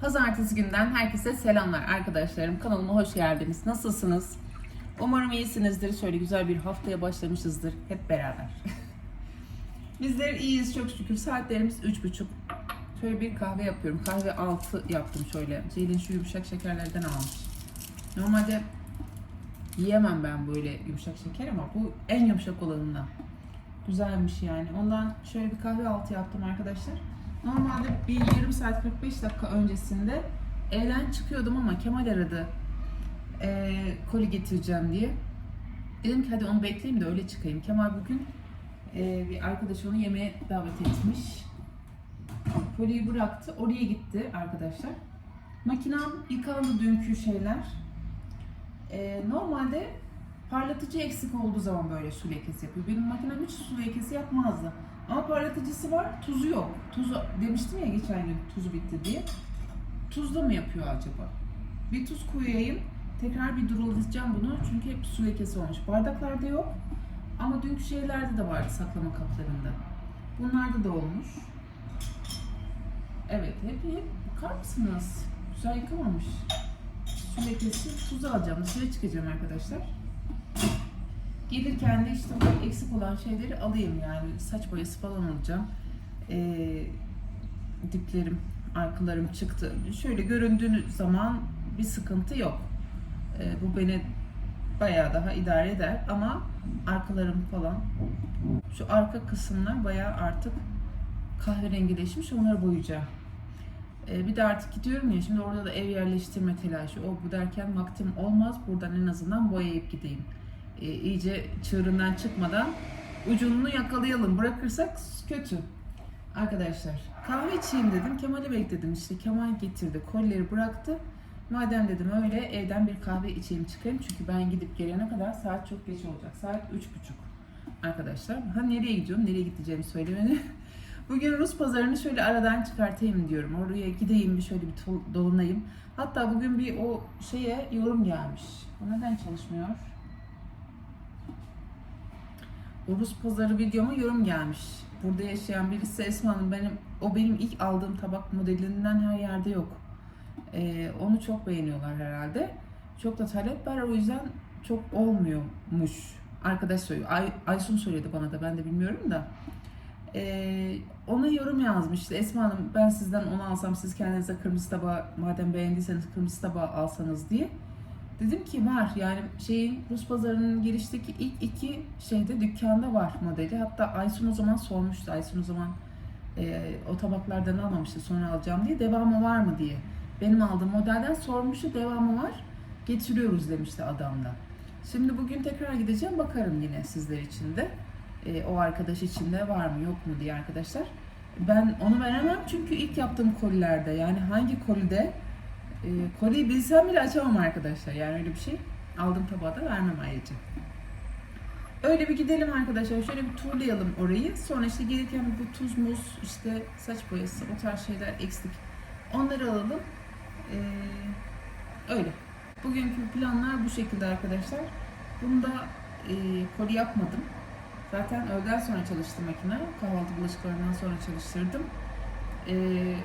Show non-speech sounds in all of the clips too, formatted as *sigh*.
Pazartesi günden herkese selamlar arkadaşlarım. Kanalıma hoş geldiniz. Nasılsınız? Umarım iyisinizdir. Şöyle güzel bir haftaya başlamışızdır hep beraber. *laughs* Bizler iyiyiz çok şükür. Saatlerimiz üç buçuk. Şöyle bir kahve yapıyorum. Kahve altı yaptım şöyle. Ceylin şu yumuşak şekerlerden almış. Normalde yiyemem ben böyle yumuşak şeker ama bu en yumuşak olanından. Güzelmiş yani. Ondan şöyle bir kahve altı yaptım arkadaşlar. Normalde bir yarım saat 45 dakika öncesinde evden çıkıyordum ama Kemal aradı. Ee, koli getireceğim diye. Dedim ki hadi onu bekleyeyim de öyle çıkayım. Kemal bugün e, bir arkadaş onu yemeğe davet etmiş. Koliyi bıraktı. Oraya gitti arkadaşlar. Makinem yıkandı dünkü şeyler. Ee, normalde parlatıcı eksik olduğu zaman böyle su lekesi yapıyor. Benim makinem hiç su lekesi yapmazdı. Ama parlatıcısı var, tuzu yok. Tuzu demiştim ya geçen gün tuzu bitti diye. Tuzla mı yapıyor acaba? Bir tuz koyayım. Tekrar bir durulatacağım bunu çünkü hep su lekesi olmuş. Bardaklarda yok. Ama dünkü şeylerde de vardı saklama kaplarında. Bunlarda da olmuş. Evet, hep, hep bakar mısınız? Güzel yıkamamış. Su lekesi, tuz alacağım. Dışarı çıkacağım arkadaşlar. Gelirken de işte bu eksik olan şeyleri alayım yani. Saç boyası falan alacağım. Ee, diplerim, arkalarım çıktı. Şöyle göründüğü zaman bir sıkıntı yok. Ee, bu beni bayağı daha idare eder ama arkalarım falan şu arka kısımlar bayağı artık kahverengileşmiş onları boyayacağım. Ee, bir de artık gidiyorum ya şimdi orada da ev yerleştirme telaşı o bu derken vaktim olmaz buradan en azından boyayıp gideyim. Ee, iyice çığırından çıkmadan ucunu yakalayalım bırakırsak kötü. Arkadaşlar kahve içeyim dedim Kemal'i bekledim işte Kemal getirdi kolleri bıraktı. Madem dedim öyle evden bir kahve içeyim çıkayım çünkü ben gidip gelene kadar saat çok geç olacak. Saat üç buçuk arkadaşlar. Ha nereye gidiyorum, nereye gideceğimi söylemeni. *laughs* Bugün Rus pazarını şöyle aradan çıkartayım diyorum. Oraya gideyim bir şöyle bir dolanayım. Hatta bugün bir o şeye yorum gelmiş. O neden çalışmıyor? O Rus pazarı videoma yorum gelmiş. Burada yaşayan birisi Esma Hanım benim o benim ilk aldığım tabak modelinden her yerde yok. Ee, onu çok beğeniyorlar herhalde. Çok da talep var o yüzden çok olmuyormuş. Arkadaş söylüyor. Ay, Aysun söyledi bana da ben de bilmiyorum da. Ee, ona yorum yazmıştı. Esma Hanım ben sizden onu alsam siz kendinize kırmızı tabağı madem beğendiyseniz kırmızı tabağı alsanız diye. Dedim ki var yani şeyin Rus pazarının girişteki ilk iki şeyde dükkanda var modeli. Hatta Aysun o zaman sormuştu. Aysun o zaman e, o tabaklardan almamıştı sonra alacağım diye. Devamı var mı diye. Benim aldığım modelden sormuştu. Devamı var. Getiriyoruz demişti adam da. Şimdi bugün tekrar gideceğim. Bakarım yine sizler için de. E, o arkadaş için de var mı yok mu diye arkadaşlar. Ben onu veremem çünkü ilk yaptığım kolilerde yani hangi kolide e, koliyi bilsem bile açamam arkadaşlar. Yani öyle bir şey aldım tabağa da vermem ayrıca. Öyle bir gidelim arkadaşlar. Şöyle bir turlayalım orayı. Sonra işte gelirken bu tuz, muz, işte saç boyası, o tarz şeyler eksik. Onları alalım. Ee, öyle. Bugünkü planlar bu şekilde arkadaşlar. Bunda e, koli yapmadım. Zaten öğleden sonra çalıştı makine. Kahvaltı bulaşıklarından sonra çalıştırdım. Ee,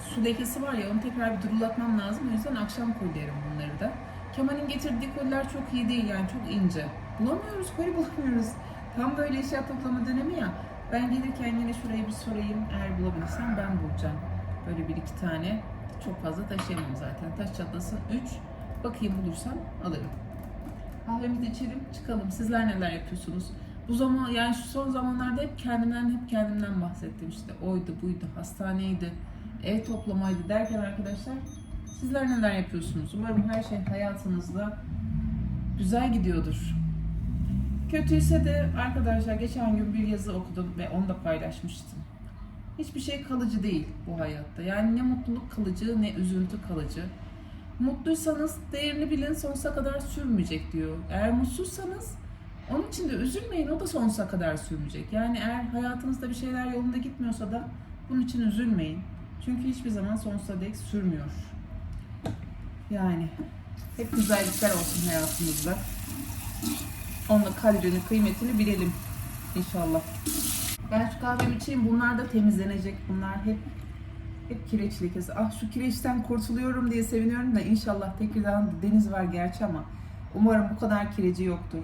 su lekesi var ya onu tekrar bir durulatmam lazım. O yüzden akşam kolilerim bunları da. Kemal'in getirdiği koliler çok iyi değil yani çok ince. Bulamıyoruz, koli *laughs* bulamıyoruz. Tam böyle eşya toplama dönemi ya. Ben gelirken yine şurayı bir sorayım. Eğer bulabilirsem ben bulacağım. Böyle bir iki tane. Çok fazla taşıyamam zaten. Taş çatlasın 3. Bakayım bulursam alırım. Kahvemizi içelim, çıkalım. Sizler neler yapıyorsunuz? Bu zaman yani şu son zamanlarda hep kendimden hep kendimden bahsettim işte. Oydu, buydu, hastaneydi, ev toplamaydı derken arkadaşlar sizler neler yapıyorsunuz? Umarım her şey hayatınızda güzel gidiyordur. Kötüyse de arkadaşlar geçen gün bir yazı okudum ve onu da paylaşmıştım. Hiçbir şey kalıcı değil bu hayatta. Yani ne mutluluk kalıcı ne üzüntü kalıcı. Mutluysanız değerini bilin sonsuza kadar sürmeyecek diyor. Eğer mutsuzsanız onun için de üzülmeyin o da sonsuza kadar sürmeyecek. Yani eğer hayatınızda bir şeyler yolunda gitmiyorsa da bunun için üzülmeyin. Çünkü hiçbir zaman sonsuza dek sürmüyor. Yani hep güzellikler olsun hayatımızda. Onunla kadrini, kıymetini bilelim inşallah. Ben şu kahvemi içeyim. Bunlar da temizlenecek. Bunlar hep Hep kireç lekesi. Ah şu kireçten kurtuluyorum diye seviniyorum da inşallah Tekirdağ'da deniz var gerçi ama umarım bu kadar kireci yoktur.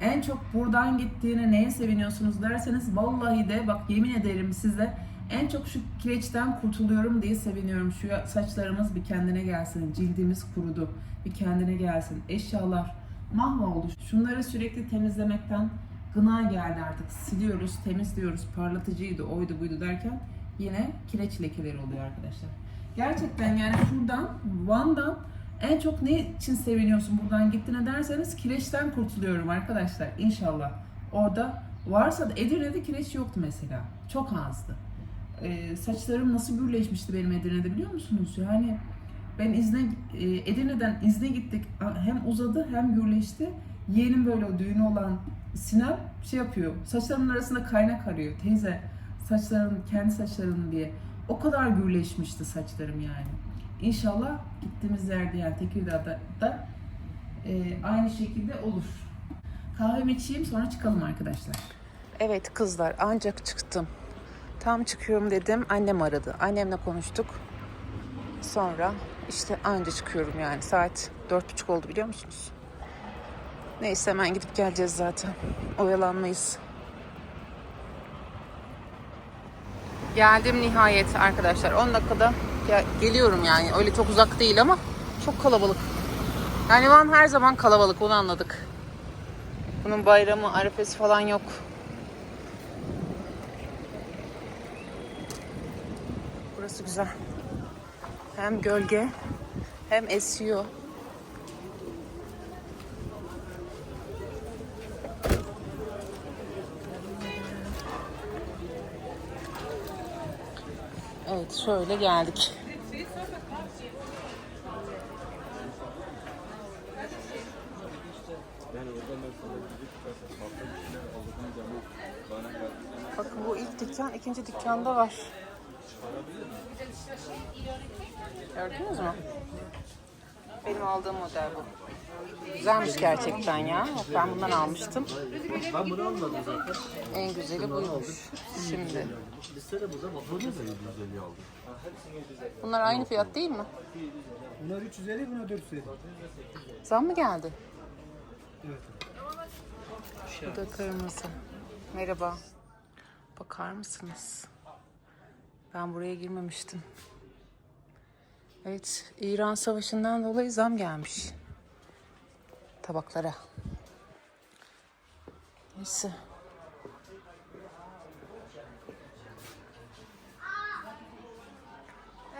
En çok buradan gittiğine neye seviniyorsunuz derseniz vallahi de bak yemin ederim size en çok şu kireçten kurtuluyorum diye seviniyorum. Şu saçlarımız bir kendine gelsin. Cildimiz kurudu. Bir kendine gelsin. Eşyalar mahvoldu. Şunları sürekli temizlemekten gına geldi artık. Siliyoruz, temizliyoruz. Parlatıcıydı, oydu buydu derken yine kireç lekeleri oluyor arkadaşlar. Gerçekten yani şuradan, Van'dan en çok ne için seviniyorsun buradan gittiğine derseniz kireçten kurtuluyorum arkadaşlar inşallah. Orada varsa da Edirne'de kireç yoktu mesela. Çok azdı. Ee, saçlarım nasıl gürleşmişti benim Edirne'de biliyor musunuz? Yani ben izne e, Edirne'den izne gittik. Hem uzadı hem gürleşti. Yeğenim böyle o düğünü olan Sinem şey yapıyor. Saçlarımın arasında kaynak arıyor. Teyze saçların kendi saçların diye. O kadar gürleşmişti saçlarım yani. İnşallah gittiğimiz yerde yani Tekirdağ'da da e, aynı şekilde olur. Kahvemi içeyim sonra çıkalım arkadaşlar. Evet kızlar ancak çıktım. Tam çıkıyorum dedim annem aradı. Annemle konuştuk. Sonra işte anca çıkıyorum yani saat dört buçuk oldu biliyor musunuz? Neyse hemen gidip geleceğiz zaten. Oyalanmayız. Geldim nihayet arkadaşlar. 10 dakikada gel- geliyorum yani. Öyle çok uzak değil ama çok kalabalık. Yani Van her zaman kalabalık onu anladık. Bunun bayramı, arefesi falan yok. Burası güzel. Hem gölge hem esiyor. Evet şöyle geldik. Bakın bu ilk dükkan, ikinci dükkanda var. Gördünüz mü? Benim aldığım model bu. Güzelmiş gerçekten ya. Ben bundan almıştım. Ben bunu almadım zaten. En güzeli buymuş. Şimdi. Listede burada bak bunu da 750 aldım. Bunlar aynı fiyat değil mi? Bunlar 350, bunlar 450. Zam mı geldi? Evet. Bu da kırmızı. Merhaba. Bakar mısınız? Ben buraya girmemiştim. Evet, İran Savaşı'ndan dolayı zam gelmiş. Tabaklara. Neyse.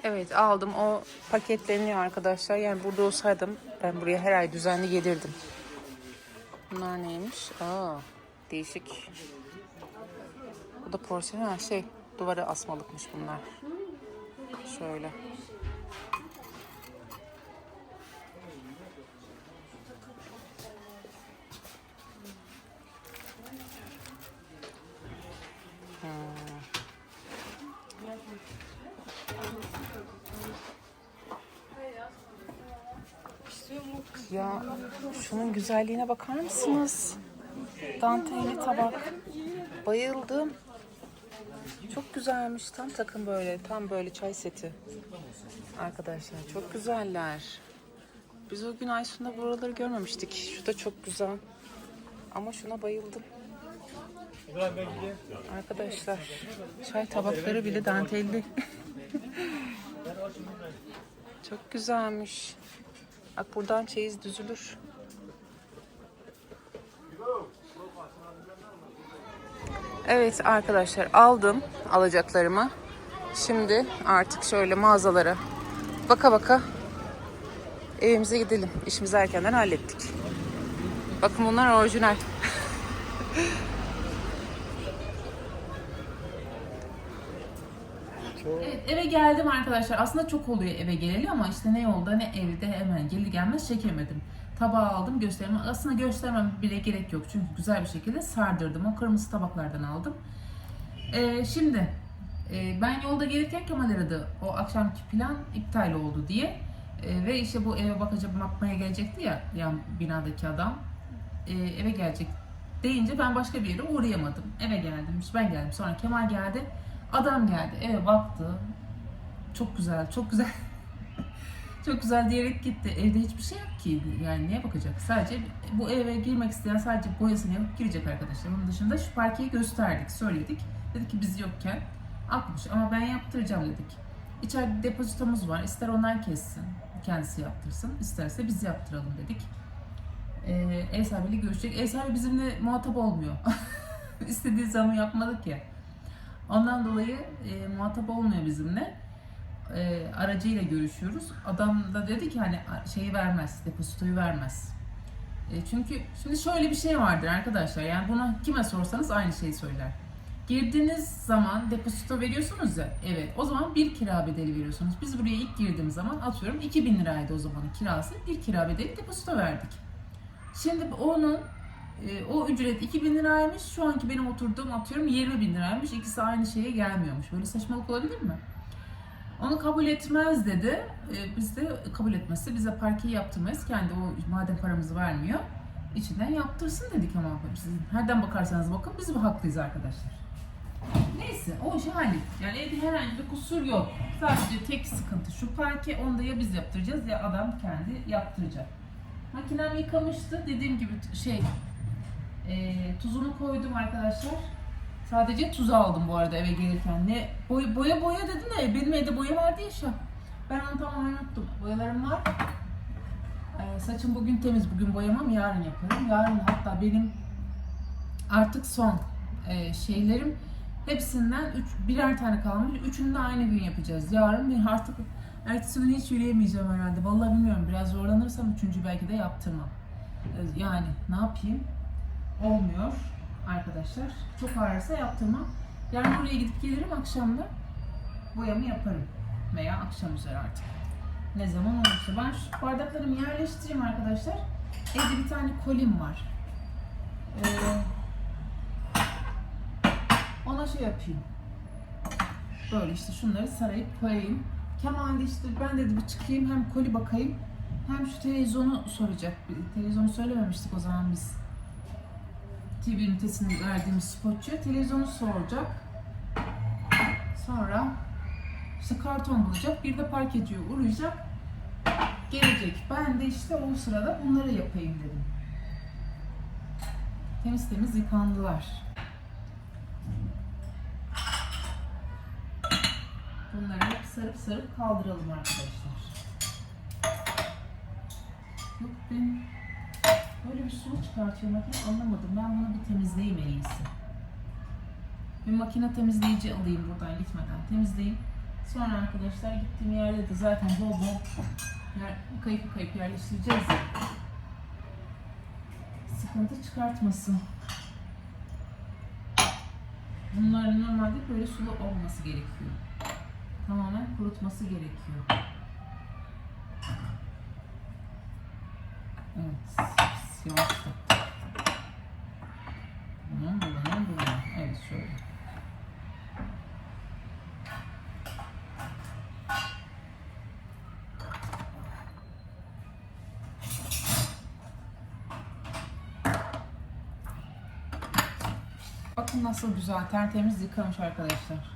Evet aldım. O paketleniyor arkadaşlar. Yani burada olsaydım ben buraya her ay düzenli gelirdim. Bunlar neymiş? Aa, değişik. Bu da porselen ha, şey duvara asmalıkmış bunlar. Şöyle. Ya şunun güzelliğine bakar mısınız? Dantelli tabak. Bayıldım. Çok güzelmiş. Tam takım böyle. Tam böyle çay seti. Arkadaşlar çok güzeller. Biz o gün Aysun'da buraları görmemiştik. Şu da çok güzel. Ama şuna bayıldım. Arkadaşlar çay tabakları bile dantelli. *laughs* çok güzelmiş. Bak buradan çeyiz düzülür. Evet arkadaşlar aldım alacaklarımı. Şimdi artık şöyle mağazalara baka baka evimize gidelim. İşimizi erkenden hallettik. Bakın bunlar orijinal. Evet, eve geldim arkadaşlar. Aslında çok oluyor eve geleli ama işte ne yolda ne evde hemen gelir gelmez çekemedim. Tabağı aldım gösterme. Aslında göstermem bile gerek yok çünkü güzel bir şekilde sardırdım. O kırmızı tabaklardan aldım. Ee, şimdi e, ben yolda gelirken Kemal aradı. O akşamki plan iptal oldu diye. E, ve işte bu eve bakacak bakmaya gelecekti ya yan binadaki adam. E, eve gelecek deyince ben başka bir yere uğrayamadım. Eve geldim. ben geldim. Sonra Kemal geldi. Adam geldi. Eve baktı. çok güzel, çok güzel. *laughs* çok güzel diyerek gitti. Evde hiçbir şey yok ki. Yani neye bakacak? Sadece bu eve girmek isteyen sadece boyasını yapıp girecek arkadaşlar. Onun dışında şu parkeyi gösterdik, söyledik. Dedi ki biz yokken akmış ama ben yaptıracağım dedik. İçeride depozitomuz var. İster onlar kessin, kendisi yaptırsın. isterse biz yaptıralım dedik. Ee, ev sahibiyle görüşecek. Ev sahibi bizimle muhatap olmuyor. *laughs* İstediği zaman yapmadık ya. Ondan dolayı e, muhatap olmuyor bizimle. E, aracıyla görüşüyoruz. Adam da dedi ki hani şeyi vermez, depozitoyu vermez. E, çünkü şimdi şöyle bir şey vardır arkadaşlar. Yani bunu kime sorsanız aynı şeyi söyler. Girdiğiniz zaman depozito veriyorsunuz ya, evet o zaman bir kira bedeli veriyorsunuz. Biz buraya ilk girdiğimiz zaman atıyorum 2000 liraydı o zamanın kirası. Bir kira bedeli depozito verdik. Şimdi onun e, o ücret 2000 liraymış. Şu anki benim oturduğum atıyorum 20 bin liraymış. İkisi aynı şeye gelmiyormuş. Böyle saçmalık olabilir mi? Onu kabul etmez dedi. E, biz de kabul etmezse bize parkeyi yaptırmayız. Kendi o madem paramızı vermiyor. içinden yaptırsın dedik ama biz nereden bakarsanız bakın biz bu haklıyız arkadaşlar. Neyse o işi hallettik. Yani evde herhangi bir kusur yok. Sadece tek sıkıntı şu parke onu da ya biz yaptıracağız ya adam kendi yaptıracak. Makinem yıkamıştı. Dediğim gibi şey e, tuzunu koydum arkadaşlar. Sadece tuz aldım bu arada eve gelirken. Ne boya boya, boya dedim de benim evde boya vardı ya şu. Ben onu tamamen unuttum. Boyalarım var. E, saçım bugün temiz. Bugün boyamam. Yarın yaparım. Yarın hatta benim artık son e, şeylerim hepsinden üç, birer tane kalmış. Üçünü de aynı gün yapacağız. Yarın bir artık ertesi gün hiç yürüyemeyeceğim herhalde. Vallahi bilmiyorum. Biraz zorlanırsam üçüncü belki de yaptırmam. E, Yani ne yapayım? Olmuyor arkadaşlar. Çok ağrırsa yaptırmam. Yarın buraya gidip gelirim akşamda. Boyamı yaparım. Veya akşam üzeri artık. Ne zaman olursa. Ben şu bardaklarımı yerleştireyim arkadaşlar. Evde bir tane kolim var. Ee, ona şey yapayım. Böyle işte şunları sarayıp koyayım. Kemal de işte ben dedi bir çıkayım hem koli bakayım hem şu televizyonu soracak. Televizyonu söylememiştik o zaman biz. TV ünitesini verdiğimiz spotçuya televizyonu soracak. Sonra işte karton bulacak. Bir de parkeciye uğrayacak. Gelecek. Ben de işte o sırada bunları yapayım dedim. Temiz temiz yıkandılar. Bunları hep sarıp sarıp kaldıralım arkadaşlar. Yok ben böyle bir sulu çıkartıyor makine anlamadım. Ben bunu bir temizleyeyim en iyisi. Bir makine temizleyici alayım buradan gitmeden. Temizleyeyim. Sonra arkadaşlar gittiğim yerde de zaten bol bol yer, kayıp kayıp yerleştireceğiz. Sıkıntı çıkartmasın. Bunların normalde böyle sulu olması gerekiyor. Tamamen kurutması gerekiyor. Evet. Yavaşla. Bunun, bunun, bunun. Evet şöyle. Bakın nasıl güzel tertemiz yıkamış arkadaşlar.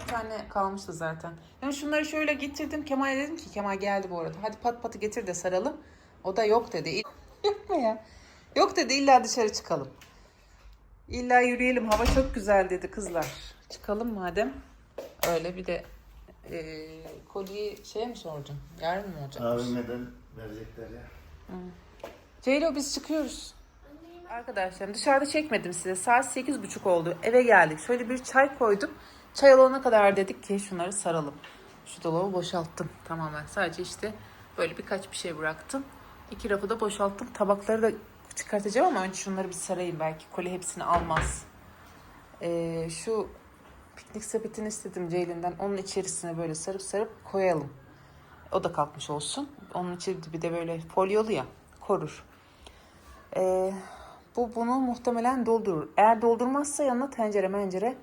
Bir tane kalmıştı zaten. Ben şunları şöyle getirdim. Kemal'e dedim ki Kemal geldi bu arada. Hadi pat patı getir de saralım. O da yok dedi. Yok mu ya? Yok dedi illa dışarı çıkalım. İlla yürüyelim hava çok güzel dedi kızlar. Çıkalım madem. Öyle bir de e, kolyeyi şeye mi sordun? Yarın mı olacak? AVM'den verecekler ya. Ceylo biz çıkıyoruz. Arkadaşlarım dışarıda çekmedim size. Saat sekiz buçuk oldu. Eve geldik. Şöyle bir çay koydum. Çay olana kadar dedik ki şunları saralım. Şu dolabı boşalttım tamamen. Sadece işte böyle birkaç bir şey bıraktım. İki rafı da boşalttım. Tabakları da çıkartacağım ama önce şunları bir sarayım. Belki koli hepsini almaz. Ee, şu piknik sepetini istedim Ceylin'den. Onun içerisine böyle sarıp sarıp koyalım. O da kalkmış olsun. Onun içi bir de böyle folyolu ya korur. Ee, bu bunu muhtemelen doldurur. Eğer doldurmazsa yanına tencere mencere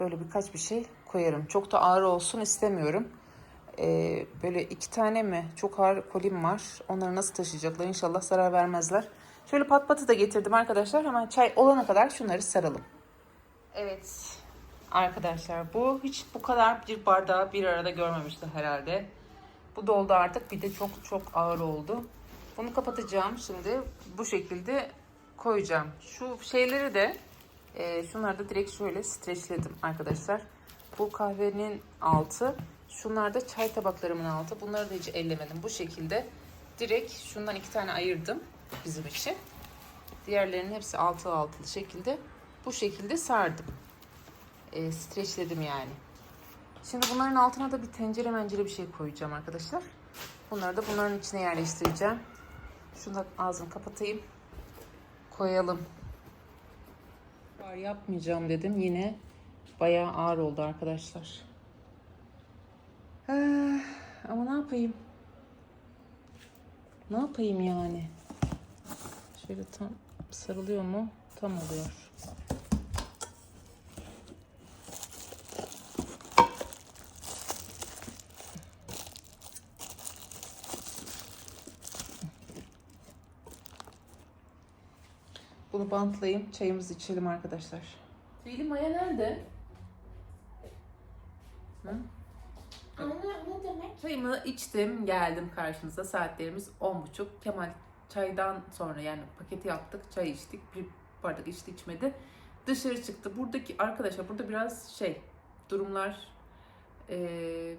böyle birkaç bir şey koyarım. Çok da ağır olsun istemiyorum. Ee, böyle iki tane mi çok ağır kolim var. Onları nasıl taşıyacaklar İnşallah zarar vermezler. Şöyle pat patı da getirdim arkadaşlar. Hemen çay olana kadar şunları saralım. Evet. Arkadaşlar bu hiç bu kadar bir bardağı bir arada görmemiştim herhalde. Bu doldu artık. Bir de çok çok ağır oldu. Bunu kapatacağım şimdi. Bu şekilde koyacağım. Şu şeyleri de e, şunları da direkt şöyle streçledim arkadaşlar. Bu kahvenin altı. Şunlar da çay tabaklarımın altı. Bunları da hiç ellemedim. Bu şekilde direkt şundan iki tane ayırdım bizim için. Diğerlerinin hepsi altı altılı şekilde bu şekilde sardım. E, streçledim yani. Şimdi bunların altına da bir tencere mencere bir şey koyacağım arkadaşlar. Bunları da bunların içine yerleştireceğim. Şunu da ağzını kapatayım. Koyalım. Yapmayacağım dedim. Yine bayağı ağır oldu arkadaşlar. Ah, ama ne yapayım? Ne yapayım yani? Şöyle tam sarılıyor mu? Tam oluyor. Bunu bantlayayım. Çayımızı içelim arkadaşlar. Tüylü Maya nerede? Hı? Anne ne demek? Çayımı içtim, geldim karşınıza. Saatlerimiz 10.30. Kemal çaydan sonra yani paketi yaptık, çay içtik. Bir bardak içti içmedi. Dışarı çıktı. Buradaki arkadaşlar burada biraz şey durumlar eee,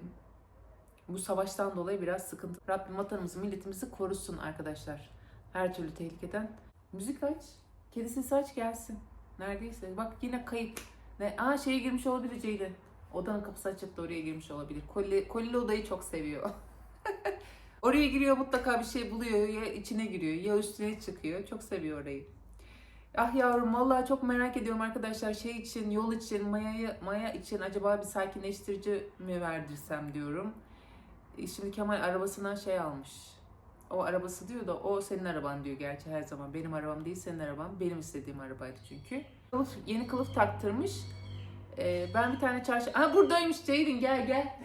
bu savaştan dolayı biraz sıkıntı. Rabbim vatanımızı, milletimizi korusun arkadaşlar. Her türlü tehlikeden. Müzik aç. Kedi sesi aç gelsin. Neredeyse. Bak yine kayıp. Ne? Aa şeye girmiş olabilir Ceylin. Odanın kapısı açık da oraya girmiş olabilir. Koli, kolili odayı çok seviyor. *laughs* oraya giriyor mutlaka bir şey buluyor. Ya içine giriyor ya üstüne çıkıyor. Çok seviyor orayı. Ah yavrum vallahi çok merak ediyorum arkadaşlar şey için yol için Maya'yı Maya için acaba bir sakinleştirici mi verdirsem diyorum. E, Şimdi Kemal arabasına şey almış. O arabası diyor da o senin araban diyor gerçi her zaman. Benim arabam değil senin araban. Benim istediğim arabaydı çünkü. Kılıf, yeni kılıf taktırmış. Ee, ben bir tane çarşı... Aa buradaymış Ceylin gel gel.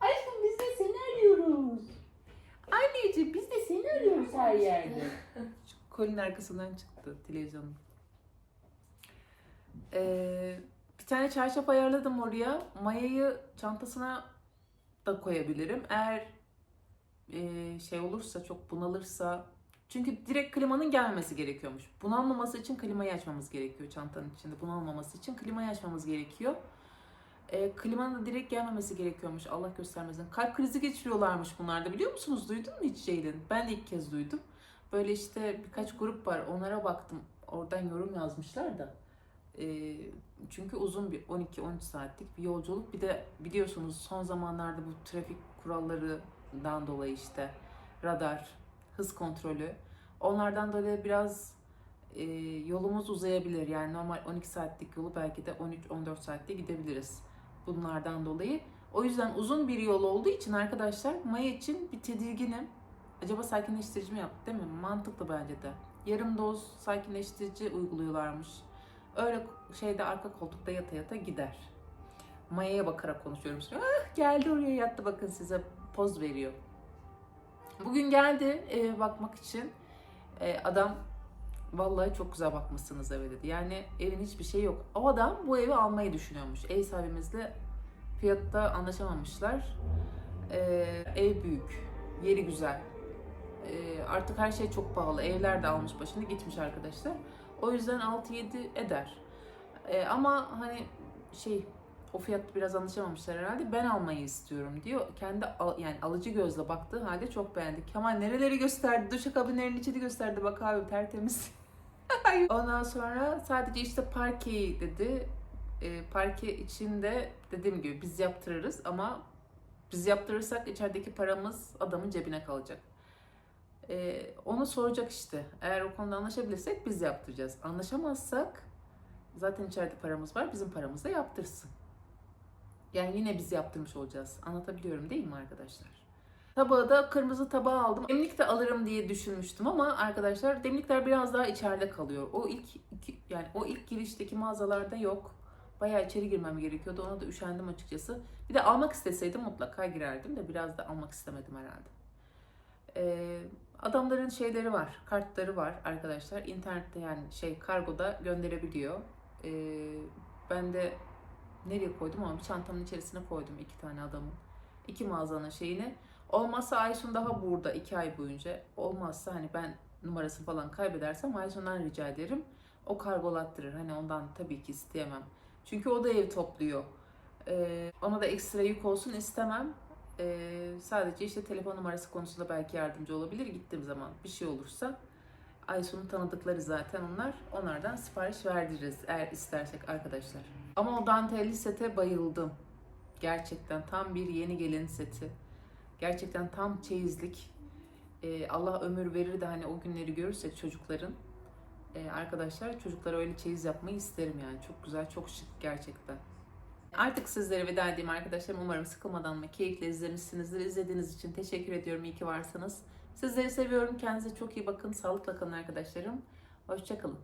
Aşkım biz de seni arıyoruz. Anneciğim biz de seni arıyoruz her yerde. Şu kolinin arkasından çıktı televizyonun. Ee, bir tane çarşaf ayarladım oraya. Mayayı çantasına da koyabilirim. Eğer e, şey olursa çok bunalırsa çünkü direkt klimanın gelmemesi gerekiyormuş. Bunalmaması için klimayı açmamız gerekiyor çantanın içinde. Bunalmaması için klimayı açmamız gerekiyor. E, klimanın da direkt gelmemesi gerekiyormuş. Allah göstermesin. Kalp krizi geçiriyorlarmış bunlar da biliyor musunuz? Duydun mu hiç Ceylin? Ben de ilk kez duydum. Böyle işte birkaç grup var. Onlara baktım. Oradan yorum yazmışlar da. E, çünkü uzun bir 12-13 saatlik bir yolculuk. Bir de biliyorsunuz son zamanlarda bu trafik kurallarından dolayı işte radar, hız kontrolü. Onlardan dolayı biraz e, yolumuz uzayabilir. Yani normal 12 saatlik yolu belki de 13-14 saatte gidebiliriz. Bunlardan dolayı. O yüzden uzun bir yol olduğu için arkadaşlar Maya için bir tedirginim. Acaba sakinleştirici mi yaptı değil mi? Mantıklı bence de. Yarım doz sakinleştirici uyguluyorlarmış. Öyle şeyde arka koltukta yata yata gider. Maya'ya bakarak konuşuyorum. Ah geldi oraya yattı bakın size poz veriyor. Bugün geldi eve bakmak için. E, adam vallahi çok güzel bakmışsınız eve dedi. Yani evin hiçbir şey yok. O adam bu evi almayı düşünüyormuş. Ev sahibimizle fiyatta anlaşamamışlar. E, ev büyük, yeri güzel. E, artık her şey çok pahalı. Evler de almış başını gitmiş arkadaşlar. O yüzden 6-7 eder. E, ama hani şey o fiyat biraz anlaşamamışlar herhalde. Ben almayı istiyorum diyor. Kendi al- yani alıcı gözle baktığı halde çok beğendi. Kemal nereleri gösterdi? Duşakabinlerin içini gösterdi. Bak abi tertemiz. *laughs* Ondan sonra sadece işte parkeyi dedi. E, parke içinde dediğim gibi biz yaptırırız ama biz yaptırırsak içerideki paramız adamın cebine kalacak. E, onu soracak işte. Eğer o konuda anlaşabilirsek biz yaptıracağız. Anlaşamazsak zaten içeride paramız var. Bizim paramızla yaptırsın. Yani yine biz yaptırmış olacağız. Anlatabiliyorum değil mi arkadaşlar? Tabağı da kırmızı tabağı aldım. Demlik de alırım diye düşünmüştüm ama arkadaşlar demlikler biraz daha içeride kalıyor. O ilk yani o ilk girişteki mağazalarda yok. Bayağı içeri girmem gerekiyordu. Ona da üşendim açıkçası. Bir de almak isteseydim mutlaka girerdim de biraz da almak istemedim herhalde. Ee, adamların şeyleri var, kartları var arkadaşlar. İnternette yani şey kargoda gönderebiliyor. Ee, ben de nereye koydum ama çantamın içerisine koydum iki tane adamın. İki mağazanın şeyini. Olmazsa Aysun daha burada iki ay boyunca. Olmazsa hani ben numarasını falan kaybedersem Aysun'dan rica ederim. O kargolattırır. Hani ondan tabii ki isteyemem. Çünkü o da ev topluyor. Ee, ona da ekstra yük olsun istemem. Ee, sadece işte telefon numarası konusunda belki yardımcı olabilir gittiğim zaman bir şey olursa. Aysun'un tanıdıkları zaten onlar. Onlardan sipariş verdiririz eğer istersek arkadaşlar. Ama o dantelli sete bayıldım. Gerçekten tam bir yeni gelin seti. Gerçekten tam çeyizlik. Ee, Allah ömür verir de hani o günleri görürsek çocukların. Ee, arkadaşlar çocuklara öyle çeyiz yapmayı isterim yani. Çok güzel, çok şık gerçekten. Artık sizlere veda edeyim arkadaşlarım. Umarım sıkılmadan ve keyifle izlemişsinizdir. İzlediğiniz için teşekkür ediyorum. İyi ki varsınız. Sizleri seviyorum. Kendinize çok iyi bakın. Sağlıkla kalın arkadaşlarım. Hoşçakalın.